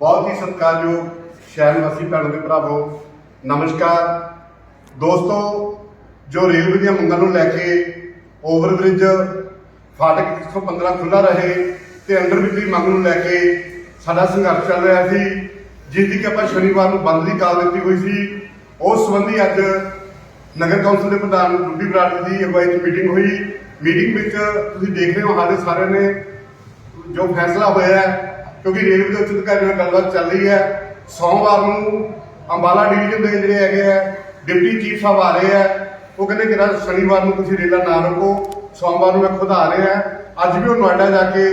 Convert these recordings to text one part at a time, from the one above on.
ਬਹੁਤ ਹੀ ਸਤਿਕਾਰਯੋਗ ਸ਼ਹਿਰ ਨਿਵਾਸੀ ਭੈਣੋ ਤੇ ਭਰਾਵੋ, ਨਮਸਕਾਰ। ਦੋਸਤੋ, ਜੋ ਰੇਲਵੇ ਦੀਆਂ ਮੰਗਾਂ ਨੂੰ ਲੈ ਕੇ ਓਵਰਬ੍ਰਿਜ, ਫਾਟਕ 115 ਖੁੱਲਾ ਰਹੇ ਤੇ ਅੰਡਰਬ੍ਰਿਜ ਦੀ ਮੰਗ ਨੂੰ ਲੈ ਕੇ ਸਾਡਾ ਸੰਘਰਸ਼ ਚੱਲ ਰਿਹਾ ਸੀ, ਜਿਸ ਦੀ ਕਿ ਆਪਾਂ ਸ਼ਨੀਵਾਰ ਨੂੰ ਬੰਦ ਦੀ ਕਾਲ ਦਿੱਤੀ ਹੋਈ ਸੀ। ਉਸ ਸੰਬੰਧੀ ਅੱਜ ਨਗਰ ਕੌਂਸਲ ਦੇ ਪ੍ਰਧਾਨ ਰੂਬੀ ਬਰਾੜ ਦੀ ਅਗਵਾਈ 'ਚ ਮੀਟਿੰਗ ਹੋਈ। ਮੀਟਿੰਗ ਵਿੱਚ ਤੁਸੀਂ ਦੇਖ ਰਹੇ ਹੋ, ਹਾਲੇ ਸਾਰਿਆਂ ਨੇ ਜੋ ਫੈਸਲਾ ਹੋਇਆ ਹੈ ਕਿਉਂਕਿ ਰੇਲਵੇ ਦੇ ਉੱਚ ਅਧਿਕਾਰੀਆਂ ਨਾਲ ਗੱਲਬਾਤ ਚੱਲ ਰਹੀ ਹੈ। ਸੋਮਵਾਰ ਨੂੰ ਅੰਬਾਲਾ ਡਿਵੀਜ਼ਨ ਦੇ ਜਿਹੜੇ ਹੈਗੇ ਆ, ਡਿਪਟੀ ਚੀਫ ਸਾਹਿਬ ਆ ਰਹੇ ਆ। ਉਹ ਕਹਿੰਦੇ ਕਿ ਰਾਤ ਸ਼ਨੀਵਾਰ ਨੂੰ ਤੁਸੀਂ ਰੇਲਾਂ ਨਾ ਰੋਕੋ, ਸੋਮਵਾਰ ਨੂੰ ਮੈਂ ਖੁਦ ਆ ਰਿਹਾ। ਅੱਜ ਵੀ ਉਹ ਨੋਇਡਾ ਜਾ ਕੇ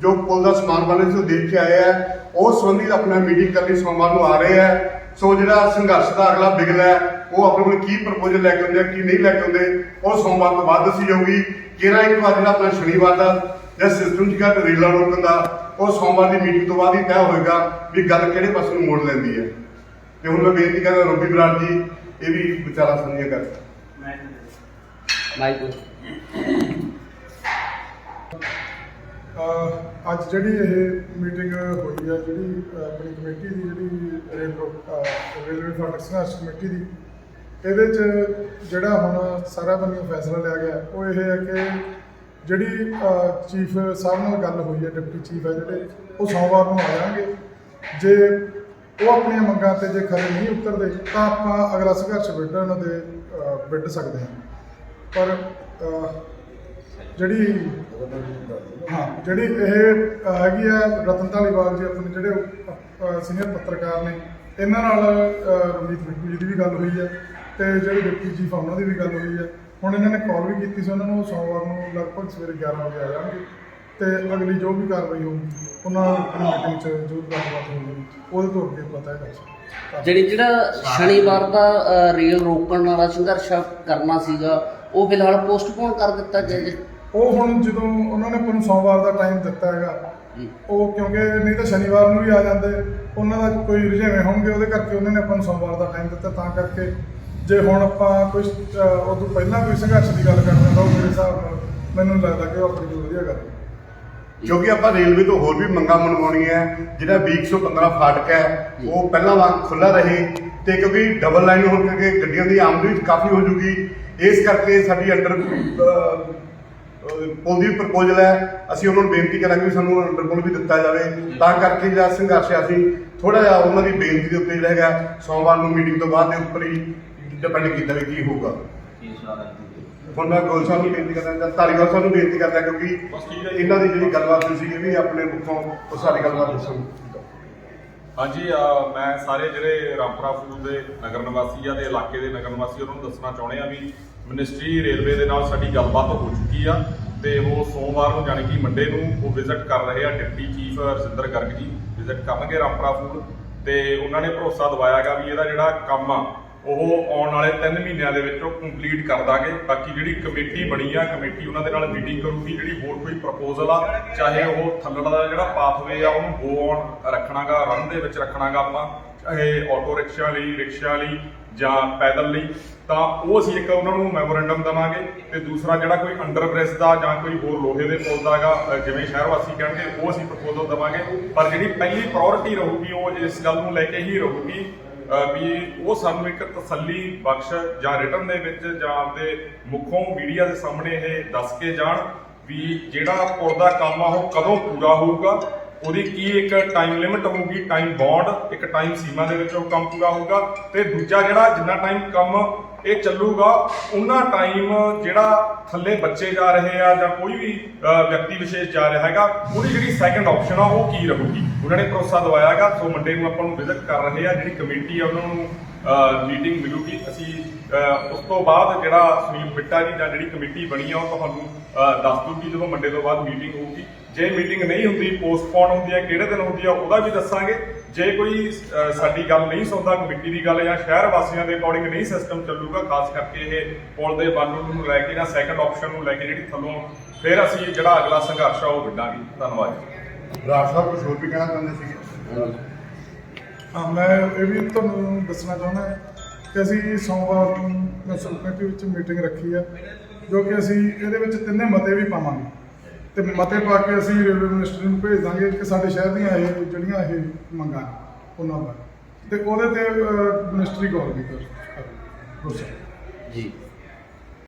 ਜੋ ਪੁਲ ਦਾ ਸਮਾਨ ਬਣੇ ਸੀ ਉਹ ਦੇਖ ਕੇ ਆਏ ਆ। ਉਸ ਸੰਬੰਧੀ ਆਪਣਾ ਮੀਟਿੰਗ ਕਰਨ ਲਈ ਸੋਮਵਾਰ ਨੂੰ ਆ ਰਹੇ ਆ। ਸੋ ਜਿਹੜਾ ਸੰਘਰਸ਼ ਦਾ ਅਗਲਾ ਬਿਗਲ ਹੈ, ਉਹ ਆਪਣੇ ਕੋਲ ਕੀ ਪ੍ਰਪੋਜ਼ਲ ਲੈ ਕੇ ਆਉਂਦੇ ਆ, ਕੀ ਨਹੀਂ ਲੈ ਕੇ ਆਉਂਦੇ, ਉਹ ਸੋਮਵਾਰ ਤੋਂ ਬਾਅਦ ਦੱਸੀ ਜਾਊਗੀ। ਕਿਹੜਾ ਇੱਕ ਵਾਰ ਜਿਹੜਾ ਆਪਣਾ ਸ਼ਨੀਵਾਰ ਦਾ ਜਾਂ ਸਿਸਟਮ ਜਿਹੜਾ ਰੇਲਾਂ ਰੋਕਣ ਦਾ ਉਹ ਸੋਮਵਾਰ ਦੀ ਮੀਟਿੰਗ ਤੋਂ ਬਾਅਦ ਹੀ ਤੈਅ ਹੋਏਗਾ ਵੀ ਗੱਲ ਕਿਹੜੇ ਪਾਸੇ ਨੂੰ ਮੋੜ ਲੈਂਦੀ ਹੈ। ਤੇ ਹੁਣ ਮੈਂ ਬੇਨਤੀ ਕਰਦਾ ਰੋਬੀ ਬਰਾੜ ਜੀ ਇਹ ਵੀ ਵਿਚਾਰਾ ਸਾਂਝੀਆਂ ਕਰ। ਮਾਈਕ ਅੱਜ ਜਿਹੜੀ ਇਹ ਮੀਟਿੰਗ ਹੋਈ ਆ ਜਿਹੜੀ ਆਪਣੀ ਕਮੇਟੀ ਦੀ ਜਿਹੜੀ ਰੇਲਵੇ ਫਾਟਕ ਸੰਘਰਸ਼ ਕਮੇਟੀ ਦੀ ਇਹਦੇ 'ਚ ਜਿਹੜਾ ਹੁਣ ਸਾਰਾ ਬੰਨਿਓ ਫੈਸਲਾ ਲਿਆ ਗਿਆ ਉਹ ਇਹ ਹੈ ਕਿ ਜਿਹੜੀ ਚੀਫ ਸਾਹਿਬ ਨਾਲ ਗੱਲ ਹੋਈ ਹੈ ਡਿਪਟੀ ਚੀਫ ਹੈ ਜਿਹੜੇ ਉਹ ਸੋਮਵਾਰ ਨੂੰ ਆ ਜਾਣਗੇ। ਜੇ ਉਹ ਆਪਣੀਆਂ ਮੰਗਾਂ ਤੇ ਜੇ ਖਰੇ ਨਹੀਂ ਉਤਰਦੇ ਤਾਂ ਆਪਾਂ ਅਗਲਾ ਸੰਘਰਸ਼ ਵਿੱਢਣ ਦੇ ਵਿੱਢ ਸਕਦੇ ਹਾਂ। ਪਰ ਜਿਹੜੀ ਹਾਂ ਜਿਹੜੀ ਇਹ ਹੈਗੀ ਆ ਰਤਨ ਧਾਲੀਵਾਲ ਜੀ ਆਪਣੇ ਜਿਹੜੇ ਸੀਨੀਅਰ ਪੱਤਰਕਾਰ ਨੇ ਇਹਨਾਂ ਨਾਲ ਅਹ, ਰਣਜੀਤ ਬਿੱਟੂ ਜੀ ਦੀ ਵੀ ਗੱਲ ਹੋਈ ਹੈ ਤੇ ਜਿਹੜੇ ਡਿਪਟੀ ਚੀਫ ਆ ਉਹਨਾਂ ਦੀ ਵੀ ਗੱਲ ਹੋਈ ਹੈ। ਹੁਣ ਇਹਨਾਂ ਨੇ ਕਾਲ ਵੀ ਕੀਤੀ ਸੀ ਉਹਨਾਂ ਨੂੰ ਸੋਮਵਾਰ ਨੂੰ ਲਗਭਗ ਸਵੇਰੇ 11 ਵਜੇ ਆ ਜਾਣਗੇ ਤੇ ਅਗਲੀ ਜੋ ਵੀ ਕਾਰਵਾਈ ਹੋਊਗੀ ਉਹਨਾਂ ਆਪਣੀ ਮੀਟਿੰਗ 'ਚ ਜੋ ਗੱਲਬਾਤ ਹੋਊਗੀ ਉਹਦੇ ਤੋਂ ਅੱਗੇ ਪਤਾ ਹੈ ਦੱਸ ਜਿਹੜੀ ਜਿਹੜਾ ਸ਼ਨੀਵਾਰ ਦਾ ਰੇਲ ਰੋਕਣ ਵਾਲਾ ਸੰਘਰਸ਼ ਕਰਨਾ ਸੀਗਾ ਉਹ ਫਿਲਹਾਲ ਪੋਸਟਪੋਨ ਕਰ ਦਿੱਤਾ ਗਿਆ ਜੀ ਉਹ ਹੁਣ ਜਦੋਂ ਉਹਨਾਂ ਨੇ ਆਪਾਂ ਨੂੰ ਸੋਮਵਾਰ ਦਾ ਟਾਈਮ ਦਿੱਤਾ ਹੈਗਾ। ਉਹ ਕਿਉਂਕਿ ਨਹੀਂ ਤਾਂ ਸ਼ਨੀਵਾਰ ਨੂੰ ਵੀ ਆ ਜਾਂਦੇ ਉਹਨਾਂ ਦਾ ਕੋਈ ਰੁਝੇਵੇਂ ਹੋਣਗੇ ਉਹਦੇ ਕਰਕੇ ਉਹਨਾਂ ਨੇ ਆਪਾਂ ਨੂੰ ਸੋਮਵਾਰ ਦਾ ਟਾਈਮ ਦਿੱਤਾ ਤਾਂ ਕਰਕੇ ਜੇ ਹੁਣ ਆਪਾਂ ਕੋਈ ਉਹ ਤੋਂ ਪਹਿਲਾਂ ਕੋਈ ਸੰਘਰਸ਼ ਦੀ ਗੱਲ ਕਰਦੇ ਤਾਂ ਉਹ ਮੇਰੇ ਹਿਸਾਬ ਨਾਲ ਮੈਨੂੰ ਲੱਗਦਾ ਕਿ ਉਹ ਆਪਣੀ ਕੋਈ ਵਧੀਆ ਗੱਲ ਹੈ। ਕਿਉਂਕਿ ਆਪਾਂ ਰੇਲਵੇ ਤੋਂ ਹੋਰ ਵੀ ਮੰਗਾਂ ਮਨਵਾਉਣੀਆਂ ਹੈ। ਜਿਹੜਾ 215 ਫਾਟਕ ਹੈ, ਉਹ ਪਹਿਲਾਂ ਵਾਂਗ ਖੁੱਲਾ ਰਹੇ ਤੇ ਕਿਉਂਕਿ ਡਬਲ ਲਾਈਨ ਹੋਣ ਕਰਕੇ ਗੱਡੀਆਂ ਦੀ ਆਮਦਨੀ ਕਾਫੀ ਹੋ ਜੂਗੀ। ਇਸ ਕਰਕੇ ਸਾਡੀ ਅੰਡਰ ਪੁਲ ਦੀ ਪ੍ਰਪੋਜ਼ਲ ਹੈ। ਅਸੀਂ ਉਹਨਾਂ ਨੂੰ ਬੇਨਤੀ ਕਰਾਂਗੇ ਵੀ ਸਾਨੂੰ ਅੰਡਰ ਪੁਲ ਵੀ ਦਿੱਤਾ ਜਾਵੇ। ਤਾਂ ਕਰਕੇ ਜਿਹੜਾ ਸੰਘਰਸ਼ ਹੈ, ਅਸੀਂ ਥੋੜਾ ਜਿਹਾ ਉਹਨਾਂ ਦੀ ਬੇਨਤੀ ਦੇ ਉੱਤੇ ਜਿਹੜਾ ਹੈਗਾ, ਸੋਮਵਾਰ ਨੂੰ ਮੀਟਿੰਗ ਤੋਂ ਬਾਅਦ ਦੇ ਉੱਪਰ ਹੀ ਡਿਪੈਂਡ ਕੀਤਾ ਵੀ ਕੀ ਹੋਊਗਾ। ਹੁਣ ਮੈਂ ਗੋਲ ਸਾਹਿਬ ਨੂੰ ਬੇਨਤੀ ਕਰਦਾ ਜਾਂ ਧਾਰੀਵਾਲ ਸਾਹਿਬ ਨੂੰ ਬੇਨਤੀ ਕਰਦਾ ਕਿਉਂਕਿ ਇਹਨਾਂ ਦੀ ਜਿਹੜੀ ਗੱਲਬਾਤ ਹੋਈ ਸੀ ਇਹ ਵੀ ਆਪਣੇ ਮੁੱਖੋਂ ਉਹ ਸਾਡੀ ਗੱਲਬਾਤ ਦੱਸਣ ਹਾਂਜੀ ਮੈਂ ਸਾਰੇ ਜਿਹੜੇ ਰਾਮਪੁਰਾ ਫੂਲ ਦੇ ਨਗਰ ਨਿਵਾਸੀ ਆ ਤੇ ਇਲਾਕੇ ਦੇ ਨਗਰ ਨਿਵਾਸੀ ਉਹਨਾਂ ਨੂੰ ਦੱਸਣਾ ਚਾਹੁੰਦੇ ਆ ਵੀ ਮਿਨਿਸਟਰੀ ਰੇਲਵੇ ਦੇ ਨਾਲ ਸਾਡੀ ਗੱਲਬਾਤ ਹੋ ਚੁੱਕੀ ਆ ਤੇ ਉਹ ਸੋਮਵਾਰ ਨੂੰ ਜਾਣੀ ਕਿ ਮੰਡੇ ਨੂੰ ਉਹ ਵਿਜ਼ਿਟ ਕਰ ਰਹੇ ਆ ਡਿਪਟੀ ਚੀਫ ਰਜਿੰਦਰ ਗਰਗ ਜੀ ਵਿਜ਼ਿਟ ਕਰਨਗੇ ਰਾਮਪੁਰਾ ਫੂਲ ਤੇ ਉਹਨਾਂ ਨੇ ਭਰੋਸਾ ਦਵਾਇਆਗਾ ਵੀ ਇਹਦਾ ਜਿਹੜਾ ਕੰਮ ਆ ਉਹ ਆਉਣ ਵਾਲੇ 3 ਮਹੀਨਿਆਂ ਦੇ ਵਿੱਚ ਉਹ ਕੰਪਲੀਟ ਕਰ ਦਾਂਗੇ। ਬਾਕੀ ਜਿਹੜੀ ਕਮੇਟੀ ਬਣੀ ਆ, ਕਮੇਟੀ ਉਹਨਾਂ ਦੇ ਨਾਲ ਮੀਟਿੰਗ ਕਰੂਗੀ, ਜਿਹੜੀ ਹੋਰ ਕੋਈ ਪ੍ਰਪੋਜ਼ਲ ਆ, ਚਾਹੇ ਉਹ ਥੱਲੜ ਦਾ ਜਿਹੜਾ ਪਾਥਵੇ ਆ, ਉਹਨੂੰ ਗੋ ਆਨ ਰੱਖਣਾਗਾ ਰਨ ਦੇ ਵਿੱਚ ਰੱਖਣਾਗਾ ਆਪਾਂ, ਚਾਹੇ ਆਟੋ ਰਿਕਸ਼ਾ ਲਈ ਰਿਕਸ਼ਾ ਲਈ ਜਾਂ ਪੈਦਲ ਲਈ, ਤਾਂ ਉਹ ਅਸੀਂ ਇੱਕ ਉਹਨਾਂ ਨੂੰ ਮੈਮੋਰੈਂਡਮ ਦਵਾਂਗੇ ਤੇ ਦੂਸਰਾ ਜਿਹੜਾ ਕੋਈ ਅੰਡਰ ਬ੍ਰਿਜ ਦਾ ਜਾਂ ਕੋਈ ਹੋਰ ਲੋਹੇ ਦੇ ਪੁਲ ਦਾ ਹੈਗਾ ਜਿਵੇਂ ਸ਼ਹਿਰ ਵਾਸੀ ਕਹਿਣਗੇ, ਉਹ ਅਸੀਂ ਪ੍ਰਪੋਜ਼ਲ ਦਵਾਂਗੇ। ਪਰ ਜਿਹੜੀ ਪਹਿਲੀ ਪ੍ਰਾਇੋਰਟੀ ਰਹੂਗੀ, ਉਹ ਇਸ ਗੱਲ ਨੂੰ ਲੈ ਕੇ ਹੀ ਰਹੂਗੀ ਵੀ ਉਹ ਸਾਨੂੰ ਇੱਕ ਤਸੱਲੀ ਬਖਸ਼ ਜਾਂ ਰਿਟਰਨ ਦੇ ਵਿੱਚ ਜਾਂ ਆਪਦੇ ਮੁੱਖੋਂ ਮੀਡੀਆ ਦੇ ਸਾਹਮਣੇ ਇਹ ਦੱਸ ਕੇ ਜਾਣ ਵੀ ਜਿਹੜਾ ਪੁਲ ਦਾ ਕੰਮ ਆ ਉਹ ਕਦੋਂ ਪੂਰਾ ਹੋਊਗਾ ਉਹਦੀ ਕੀ ਇੱਕ ਟਾਈਮ ਲਿਮਿਟ ਹੋਊਗੀ? ਟਾਈਮ ਬੌਂਡ ਇੱਕ ਟਾਈਮ ਸੀਮਾ ਦੇ ਵਿੱਚ ਉਹ ਕੰਮ ਪੂਰਾ ਹੋਊਗਾ। ਤੇ ਦੂਜਾ ਜਿਹੜਾ ਜਿੰਨਾ ਟਾਈਮ ਕੰਮ ਇਹ ਚੱਲੂਗਾ, ਉਹਨਾਂ ਟਾਈਮ ਜਿਹੜਾ ਥੱਲੇ ਬੱਚੇ ਜਾ ਰਹੇ ਆ ਜਾਂ ਕੋਈ ਵੀ ਵਿਅਕਤੀ ਵਿਸ਼ੇਸ਼ ਜਾ ਰਿਹਾ ਹੈਗਾ, ਉਹਦੀ ਜਿਹੜੀ ਸੈਕੰਡ ਆਪਸ਼ਨ ਆ, ਉਹ ਕੀ ਰਹੂਗੀ? ਉਹਨਾਂ ਨੇ ਭਰੋਸਾ ਦਵਾਇਆ ਹੈਗਾ। ਸੋ ਮੰਡੇ ਨੂੰ ਆਪਾਂ ਨੂੰ ਵਿਜ਼ਿਟ ਕਰ ਰਹੇ ਆ, ਜਿਹੜੀ ਕਮੇਟੀ ਆ, ਉਹਨਾਂ ਨੂੰ ਮੀਟਿੰਗ ਮਿਲੂਗੀ। ਅਸੀਂ ਉਸ ਤੋਂ ਬਾਅਦ ਜਿਹੜਾ ਸੁਨੀਲ ਬਿੱਟਾ ਜੀ ਜਾਂ ਜਿਹੜੀ ਕਮੇਟੀ ਬਣੀ ਆ, ਉਹ ਤੁਹਾਨੂੰ ਦੱਸ ਦੂਗੀ ਜਦੋਂ ਮੰਡੇ ਤੋਂ ਬਾਅਦ ਮੀਟਿੰਗ ਹੋਊਗੀ। ਜੇ ਮੀਟਿੰਗ ਨਹੀਂ ਹੁੰਦੀ ਪੋਸਟਪੋਨ ਹੁੰਦੀ ਹੈ ਕਿਹੜੇ ਦਿਨ ਹੁੰਦੀ ਹੈ ਉਹਦਾ ਵੀ ਦੱਸਾਂਗੇ। ਜੇ ਕੋਈ ਸਾਡੀ ਗੱਲ ਨਹੀਂ ਸੁਣਦਾ ਕਮੇਟੀ ਦੀ ਗੱਲ ਜਾਂ ਸ਼ਹਿਰ ਵਾਸੀਆਂ ਦੇ ਅਕੋਰਡਿੰਗ ਨਹੀਂ ਸਿਸਟਮ ਚੱਲੂਗਾ ਖਾਸ ਕਰਕੇ ਇਹ ਪੁਲ ਦੇ ਬੰਨ ਨੂੰ ਲੈ ਕੇ ਜਾਂ ਸੈਕੰਡ ਆਪਸ਼ਨ ਨੂੰ ਲੈ ਕੇ ਜਿਹੜੀ ਥੱਲੋਂ ਫਿਰ ਅਸੀਂ ਜਿਹੜਾ ਅਗਲਾ ਸੰਘਰਸ਼ ਆ ਉਹ ਵਿੱਢਾਂਗੇ। ਧੰਨਵਾਦ ਜੀ। ਰਾਜ ਸਾਹਿਬ ਕੁਝ ਹੋਰ ਵੀ ਕਹਿਣਾ ਚਾਹੁੰਦੇ ਸੀਗੇ ਹਾਂ ਮੈਂ ਇਹ ਵੀ ਤੁਹਾਨੂੰ ਦੱਸਣਾ ਚਾਹੁੰਦਾ ਕਿ ਅਸੀਂ ਸੋਮਵਾਰ ਨੂੰ ਮਿਊਨਿਸਪਲ ਕਮੇਟੀ ਵਿੱਚ ਮੀਟਿੰਗ ਰੱਖੀ ਹੈ ਜੋ ਕਿ ਅਸੀਂ ਇਹਦੇ ਵਿੱਚ ਤਿੰਨੇ ਮਤੇ ਵੀ ਪਾਵਾਂਗੇ। ਤੇ ਮਤੇ ਪਾ ਕੇ ਅਸੀਂ ਰੇਲਵੇ ਮਿਨਿਸਟਰੀ ਨੂੰ ਭੇਜ ਦਾਂਗੇ ਕਿ ਸਾਡੇ ਸ਼ਹਿਰ ਦੀਆਂ ਇਹ ਜਿਹੜੀਆਂ ਇਹ ਮੰਗਾਂ ਨੇ, ਉਹਨਾਂ ਬਾਰੇ। ਤੇ ਉਹਦੇ ਤੇ ਮਿਨਿਸਟਰੀ ਗੌਰ ਵੀ ਕਰ ਕਰ- ਕਰ ਸਕਦੀ ਜੀ।